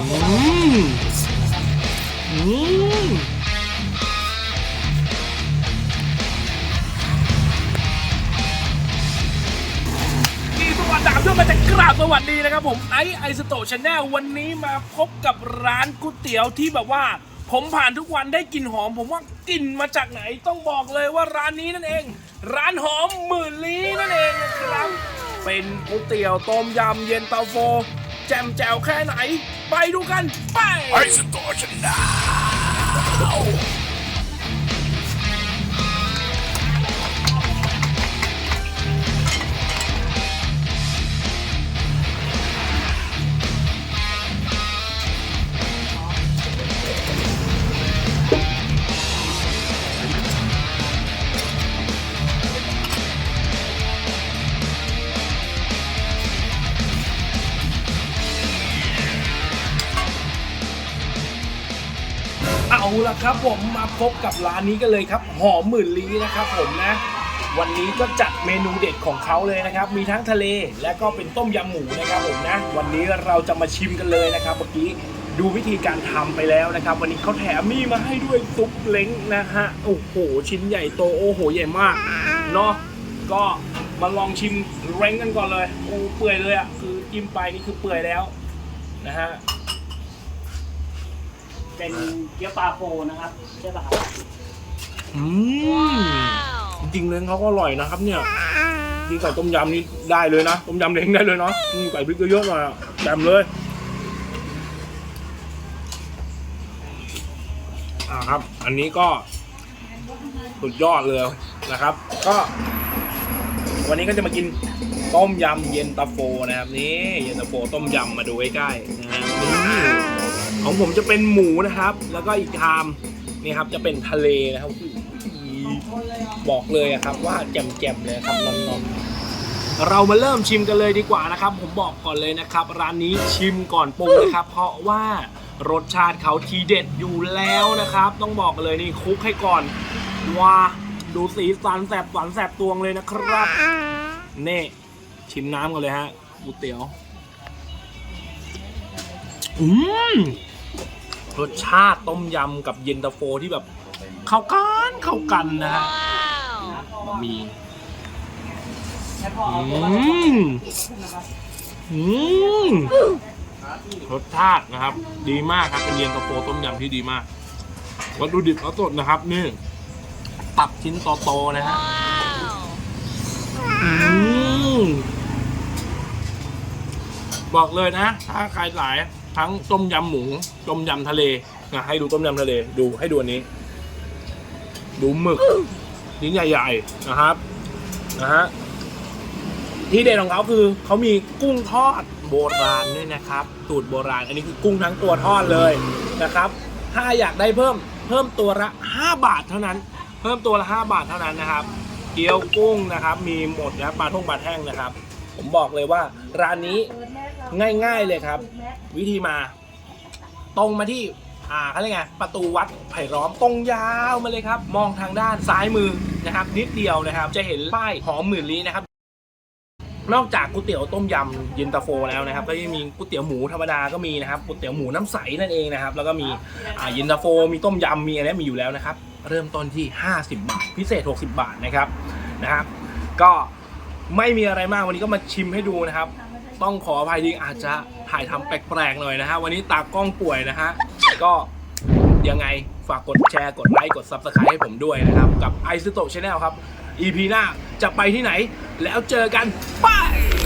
อืมอืมมีสวัสดีครับมาจากราบสวัสดีนะครับผมไอไอสโตชาแนลวันนี้มาพบกับร้านก๋วยเตี๋ยวที่แบบว่า ผมผ่านทุกวันได้กลิ่นหอม ผมว่ากลิ่นมาจากไหนต้องบอกเลยว่าร้านนี้นั่นเอง ร้านหอมหมื่นลี้นั่นเองนะครับเป็นก๋วยเตี๋ยวต้มยำเย็นตาโฟ แจ่มแจ๋วแค่ไหน ไปดูกัน ไปไอสตอร์ชนลเละครับผมมาพบกับร้านนี้กันเลยครับ หอมหมื่นลี้นะครับผมนะ วันนี้ก็จัดเมนูเด็ดของเขาเลยนะครับ มีทั้งทะเลและก็เป็นต้มยำหมูนะครับผมนะ วันนี้เราจะมาชิมกันเลยนะครับเมื่อกี้ดูวิธีการทำไปแล้วนะครับ วันนี้เขาแถมมีมาให้ด้วยซุปเล้งนะฮะโอ้โหชิ้นใหญ่โตโอ้โหใหญ่มากเนาะก็มาลองชิมเล้งกันก่อนเลยโอ้เปื่อยเลยอะคือจิ้มไปนี่คือเปื่อยแล้วนะฮะ เป็นเกี๊ยวปลาโฟนะครับใช่ป่ะครับอืมจริงๆเลยเขาก็อร่อยนะครับ เนี่ยกินกับต้มยำนี่ได้เลยนะต้มยำเล้งได้เลยเนาะอืมใส่พริกเยอะๆหน่อยอะแจ่มเลยอ่าครับ อันนี้ก็สุดยอดเลยนะครับ ก็ วันนี้ก็จะมากินต้มยำเย็นตาโฟนะครับนี่เย็นตาโฟต้มยำมาดูใกล้ๆนะฮะนี่ ของผมจะเป็นหมูนะครับ แล้วก็อีกชามนี่ครับจะเป็นทะเลนะครับบอกเลยอะครับว่าแจ่มๆเลยครับน้อนๆเรามาเริ่มชิมกันเลยดีกว่านะครับ ผมบอกก่อนเลยนะครับ ร้านนี้ชิมก่อนปรุงนะครับ เพราะว่ารสชาติเขาทีเด็ดอยู่แล้วนะครับ ต้องบอกเลยนี่คลุกให้ก่อนว้าดูสีสันแสบสันแสบตวงเลยนะครับนี่ชิมน้ำกันเลยฮะก๋วยเตี๋ยวอืม รสชาติต้มยำกับเย็นตาโฟที่แบบเข้ากันเข้ากันนะฮะบะหมี่อืมอืมรสชาตินะครับ ดีมากครับเป็นเย็นตาโฟต้มยำที่ดีมากวัตถุดิบเขาสดนะครับนี่ตับชิ้นโตๆนะฮะอืมบอกเลยนะ ถ้าใครสาย ทั้งต้มยำหมูต้มยำทะเลนะให้ดูต้มยำทะเลดูให้ดูอันนี้ ดูหมึกชิ้นใหญ่ๆนะครับนะฮะที่เด็ดของเขาคือเขามีกุ้งทอดโบราณด้วยนะครับสูตรโบราณ อันนี้คือกุ้งทั้งตัวทอดเลยนะครับ ถ้าอยากได้เพิ่มเพิ่มตัวละ 5 บาทเท่านั้น เพิ่มตัวละ 5 บาทเท่านั้นนะครับเกี๊ยวกุ้งนะครับ มีหมดนะปลาท่งปลาแท่งนะครับ ผมบอกเลยว่าร้านนี้ ง่ายๆเลยครับ วิธีมา ตรงมาที่อ่าเขาเรียกไงประตูวัดไผ่ล้อมตรงยาวมาเลยครับ มองทางด้านซ้ายมือนะครับ นิดเดียวนะครับ จะเห็นป้ายหอมหมื่นลี้นะครับ นอกจากก๋วยเตี๋ยวต้มยำเย็นตาโฟแล้วนะครับ ก็ยังมีก๋วยเตี๋ยวหมูธรรมดาก็มีนะครับก๋วยเตี๋ยวหมูน้ำใสนั่นเองนะครับ แล้วก็มีอ่าเย็นตาโฟ มีต้มยำมีอะไรมีอยู่แล้วนะครับ เริ่มต้นที่ 50 บาท พิเศษ 60 บาทนะครับนะครับ ก็ไม่มีอะไรมากวันนี้ก็มาชิมให้ดูนะครับ ต้องขออภัยที่อาจจะถ่ายทำแปลกๆหน่อยนะฮะ วันนี้ตากล้องป่วยนะฮะ ก็ยังไงฝากกดแชร์กดไลค์กด Subscribe ให้ผมด้วยนะครับ กับ i s u t o Channel ครับ EP หน้าจะไปที่ไหนแล้วเจอกันบาย